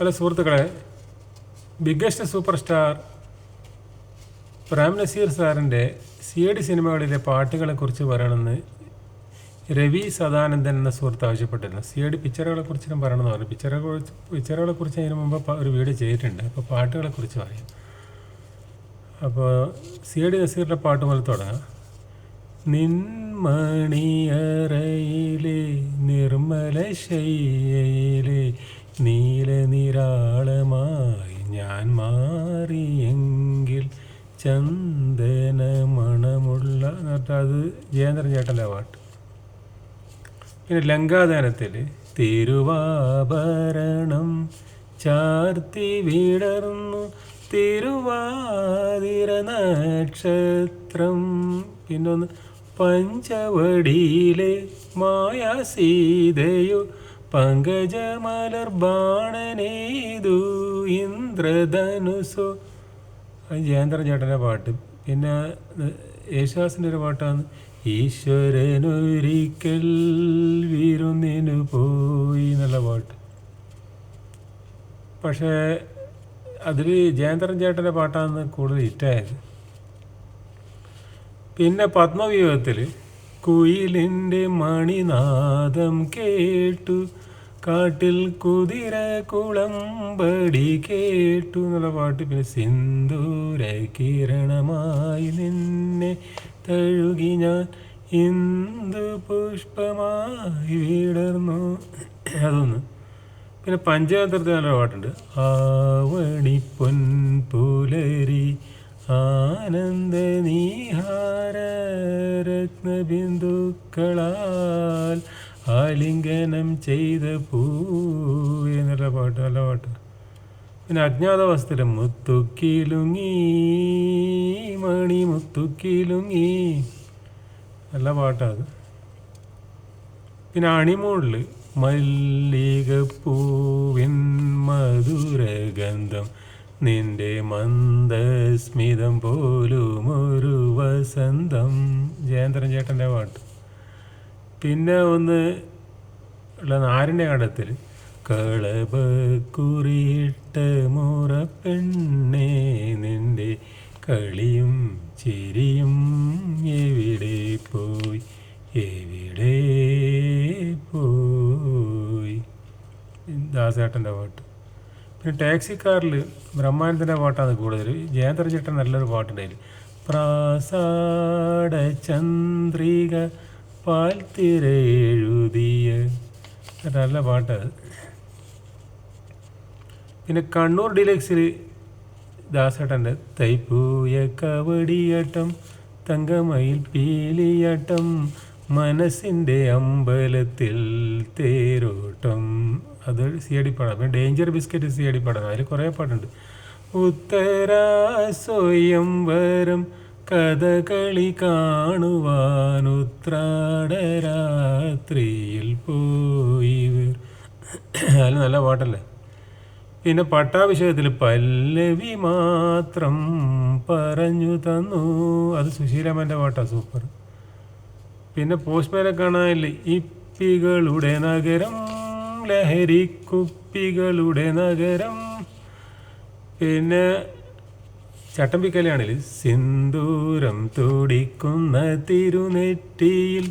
Hello സുഹൃത്തുക്കളെ biggest super star Prem Nazir സാറിന്റെ C D സിനിമകളിലെ പാട്ടുകളെക്കുറിച്ച് പറയണമെന്ന് രവി സദാനന്ദൻ എന്ന സുഹൃത്ത് ആവശ്യപ്പെട്ടിരുന്നു. സി ഡി പിക്ചറുകളെക്കുറിച്ചും പറയണമെന്ന് പറഞ്ഞു. പിക്ചറുകളെ പിക്ചറുകളെക്കുറിച്ച് പിക്ചറുകളെ കുറിച്ച് അതിന് മുമ്പ് ഒരു വീഡിയോ ചെയ്തിട്ടുണ്ട്. അപ്പോൾ പാട്ടുകളെ കുറിച്ച് പറയാം. അപ്പോൾ സി ഡി നസീറിന്റെ പാട്ട് പോലെ തുടങ്ങാം. നിൻമണിയറയിലെ നിർമ്മല ശയ്യയിലെ നീലനിരാളമായി ഞാൻ മാറിയെങ്കിൽ ചന്ദന മണമുള്ള അത് ജയേന്ദ്രൻ ചേട്ടന്റെ പാട്ട്. പിന്നെ ലങ്കാദാനത്തിൽ തിരുവാഭരണം ചാർത്തി വിടർന്നു തിരുവാതിര നക്ഷത്രം. പിന്നൊന്ന് പഞ്ചവടിയിലെ മായാ സീതയോ പങ്കജമലർ ബാണനേതു ഇന്ദ്രധനുസോ. അത് ജയേന്ദ്രൻ ചേട്ടന്റെ പാട്ട്. പിന്നെ യേശുദാസിന്റെ ഒരു പാട്ടാണ്. ഈശ്വരനൊരിക്കൽ വിരുന്നിനു പോയി എന്നുള്ള പാട്ട്. പക്ഷേ അതിൽ ജയേന്ദ്രൻ ചേട്ടന്റെ പാട്ടാണ് കൂടുതൽ ഹിറ്റായത്. പിന്നെ പത്മവ്യൂഹത്തിൽ കുയിലിന്റെ മണിനാദം കേട്ടു. കാട്ടിൽ കുതിര കുളമ്പടി കേട്ടു. എന്നുള്ള പാട്ട് പിന്നെ സിന്ദൂര കിരണമായി നിന്നെ തഴുകി ഞാൻ ഇന്ദു പുഷ്പമായി വിടർന്നു. അതൊന്ന്. പിന്നെ പഞ്ചതന്ത്രത്തിൽ നല്ല പാട്ടുണ്ട്. ആവണി പൊൻപുലരി നീഹാര രത്നബിന്ദുക്കളാൽ ആലിംഗനം ചെയ്ത പൂ എന്നുള്ള പാട്ട് നല്ല പാട്ട്. പിന്നെ അജ്ഞാതവസ്ഥയിൽ മുത്തുക്കിലുങ്ങി മണി മുത്തുക്കിലുങ്ങി നല്ല പാട്ടാണ് പിന്നെ അണിമൂളിൽ മല്ലികപ്പൂവിൻ മധുരഗന്ധം നിന്റെ മന്ദസ്മിതം പോലും ഒരു വസന്തം. ജയേന്ദ്രൻ ചേട്ടന്റെ പാട്ട്. പിന്നെ ഒന്ന് ഉള്ള നാരിന്റെ കടത്തിൽ കളപക്കുറിയിട്ട മുറപ്പെണ്ണേ നിന്റെ കളിയും ചിരിയും എവിടെ പോയി എവിടെ പോയി? ദാസേട്ടന്റെ പാട്ട്. പിന്നെ ടാക്സിക്കാരിൽ ബ്രഹ്മാനന്ദന്റെ പാട്ടാണ് കൂടുതൽ ജയന്തര ചേട്ടൻ നല്ലൊരു പാട്ടുണ്ടായി പ്രാസാട ചന്ദ്രിക പാൽത്തിരെഴുതിയ നല്ല പാട്ടാണ് പിന്നെ കണ്ണൂർ ഡിലക്സിൽ ദാസേട്ടന്റെ തൈപ്പൂയ കവടിയാട്ടം തങ്കമയിൽ പീലിയാട്ടം മനസ്സിന്റെ അമ്പലത്തിൽ തേരോട്ടം. അത് സി അടി പാടാം. പിന്നെ ഡേഞ്ചർ ബിസ്ക്കറ്റ് സി അടി പാടാം. അതിൽ കുറേ പാട്ടുണ്ട്. ഉത്തരാ വരം കഥകളി കാണുവാൻ ഉത്രാടരാത്രിയിൽ പോയി. അതിൽ നല്ല പാട്ടല്ലേ? പിന്നെ പട്ടാഭിഷേകത്തിൽ പല്ലവി മാത്രം പറഞ്ഞു തന്നു. അത് സുശീലമ്മന്റെ പാട്ടാണ് സൂപ്പർ. പിന്നെ പോസ്റ്റ്മാനെ കാണാനില്ല? ഇപ്പികളുടെ നഗരം ലഹരി കുപ്പികളുടെ നഗരം. പിന്നെ ചട്ടമ്പിക്കലയാണെങ്കിൽ സിന്ദൂരം തുടിക്കുന്ന തിരുനെറ്റിയിൽ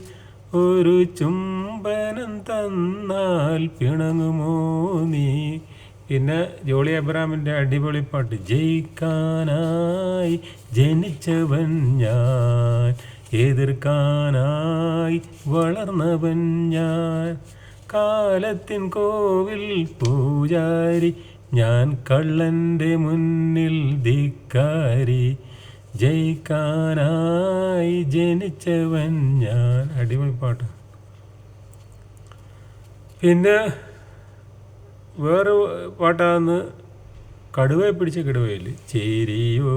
ഒരു ചുംബനം തന്നാൽ പിണങ്ങുമോ നീ? പിന്നെ ജോളി അബ്രാമിന്റെ അടിപൊളി പാട്ട് ജയിക്കാനായി ജനിച്ചവൻ ഞാൻ എതിർക്കാനായി വളർന്നവൻ ഞാൻ. കാലത്തിൻ കോവിൽ പൂജാരി ഞാൻ കള്ളന്റെ മുന്നിൽ ധിക്കാരി. ജയിക്കാനായി ജനിച്ചവൻ ഞാൻ. അടിപൊളി പാട്ട്. പിന്നെ വേറെ പാട്ടാന്ന് കടുവയെ പിടിച്ച കടുവയിൽ ചേരിയോ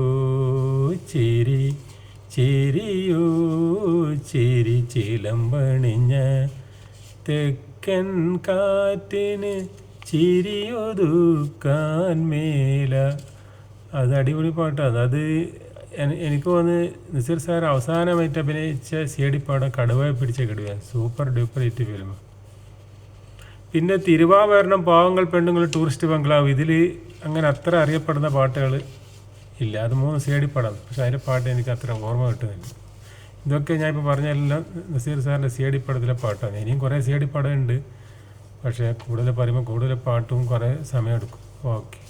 ചേരി ചേരിയോ ചേരി ചിലമ്പണിഞ്ഞ തെക്കൻ കാറ്റിന് ചിരിയൊതുക്കാൻ മേല. അത് അടിപൊളി പാട്ടാണ് അത് എനിക്ക് തോന്നുന്നു നിസീർ സാർ അവസാനമായിട്ട് അഭിനയിച്ച സി ഡി പാടം കടുവയെ പിടിച്ച കടുവ സൂപ്പർ ഡ്യൂപ്പർ ഹിറ്റ് ഫിലിം പിന്നെ തിരുവാഭരണം പാവങ്ങൾ പെണ്ണുങ്ങൾ ടൂറിസ്റ്റ് ബംഗ്ലാവ് ഇതിൽ അങ്ങനെ അത്ര അറിയപ്പെടുന്ന പാട്ടുകൾ ഇല്ല. അത് മൂന്ന് സി ഡി പടം പക്ഷെ അതിന്റെ പാട്ട് എനിക്ക് അത്ര ഓർമ്മ കിട്ടുന്നില്ല. ഇതൊക്കെ ഞാൻ ഇപ്പോൾ പറഞ്ഞെല്ലാം നസീർ സാറിന്റെ സി ഡി പടത്തിലെ പാട്ടാണ്. ഇനിയും കുറേ സി ഡി പടമുണ്ട് പക്ഷേ കൂടുതൽ പറയുമ്പോൾ കൂടുതൽ പാട്ടും കുറേ സമയമെടുക്കും ഓക്കെ.